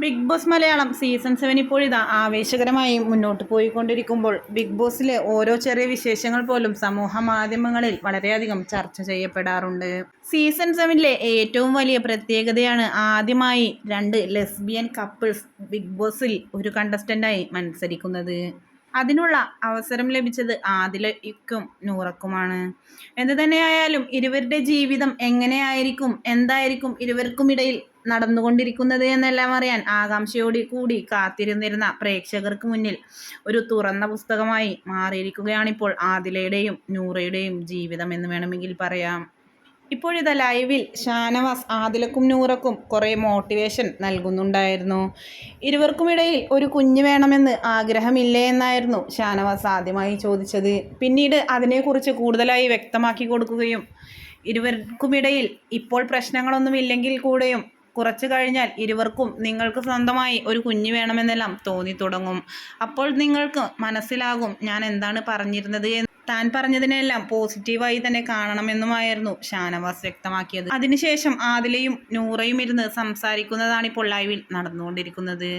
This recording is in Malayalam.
Bigg Boss Malayalam season seven ഇതാ ആവേശകരമായി മുന്നോട്ട് പോയിക്കൊണ്ടിരിക്കുമ്പോൾ ബിഗ് ബോസിലെ ഓരോ ചെറിയ വിശേഷങ്ങൾ പോലും സമൂഹ മാധ്യമങ്ങളിൽ വളരെയധികം ചർച്ച ചെയ്യപ്പെടാറുണ്ട്. സീസൺ സെവനിലെ ഏറ്റവും വലിയ പ്രത്യേകതയാണ് ആദ്യമായി രണ്ട് ലെസ്ബിയൻ കപ്പിൾസ് ബിഗ് ബോസിൽ ഒരു കണ്ടസ്റ്റന്റായി മത്സരിക്കുന്നത്. അതിനുള്ള അവസരം ലഭിച്ചത് ആദിലയ്ക്കും നൂറക്കുമാണ്. എന്തു തന്നെയായാലും ഇരുവരുടെ ജീവിതം എങ്ങനെയായിരിക്കും എന്തായിരിക്കും ഇരുവർക്കുമിടയിൽ നടന്നുകൊണ്ടിരിക്കുന്നത് എന്നെല്ലാം അറിയാൻ ആകാംക്ഷയോടെ കൂടി കാത്തിരുന്നിരുന്ന പ്രേക്ഷകർക്ക് മുന്നിൽ ഒരു തുറന്ന പുസ്തകമായി മാറിയിരിക്കുകയാണിപ്പോൾ ആദിലയുടെയും നൂറയുടെയും ജീവിതം എന്ന് വേണമെങ്കിൽ പറയാം. ഇപ്പോഴിതാ ലൈവിൽ ഷാനവാസ് ആദിലക്കും നൂറക്കും കുറേ മോട്ടിവേഷൻ നൽകുന്നുണ്ടായിരുന്നു. ഇരുവർക്കുമിടയിൽ ഒരു കുഞ്ഞ് വേണമെന്ന് ആഗ്രഹമില്ലേ എന്നായിരുന്നു ഷാനവാസ് ആദ്യമായി ചോദിച്ചത്. പിന്നീട് അതിനെക്കുറിച്ച് കൂടുതലായി വ്യക്തമാക്കി കൊടുക്കുകയും ഇരുവർക്കുമിടയിൽ ഇപ്പോൾ പ്രശ്നങ്ങളൊന്നുമില്ലെങ്കിൽ കൂടെയും കുറച്ച് കഴിഞ്ഞാൽ ഇരുവർക്കും നിങ്ങൾക്ക് സ്വന്തമായി ഒരു കുഞ്ഞ് വേണമെന്നെല്ലാം തോന്നി തുടങ്ങും. അപ്പോൾ നിങ്ങൾക്ക് മനസ്സിലാകും ഞാൻ എന്താണ് പറഞ്ഞിരുന്നത് എന്ന്. താൻ പറഞ്ഞതിനെല്ലാം പോസിറ്റീവായി തന്നെ കാണണമെന്നുമായിരുന്നു ഷാനവാസ് വ്യക്തമാക്കിയത്. അതിനുശേഷം ആദിലയും നൂറയും ഇരുന്ന് സംസാരിക്കുന്നതാണ് ഇപ്പോൾ ലൈവിൽ നടന്നുകൊണ്ടിരിക്കുന്നത്.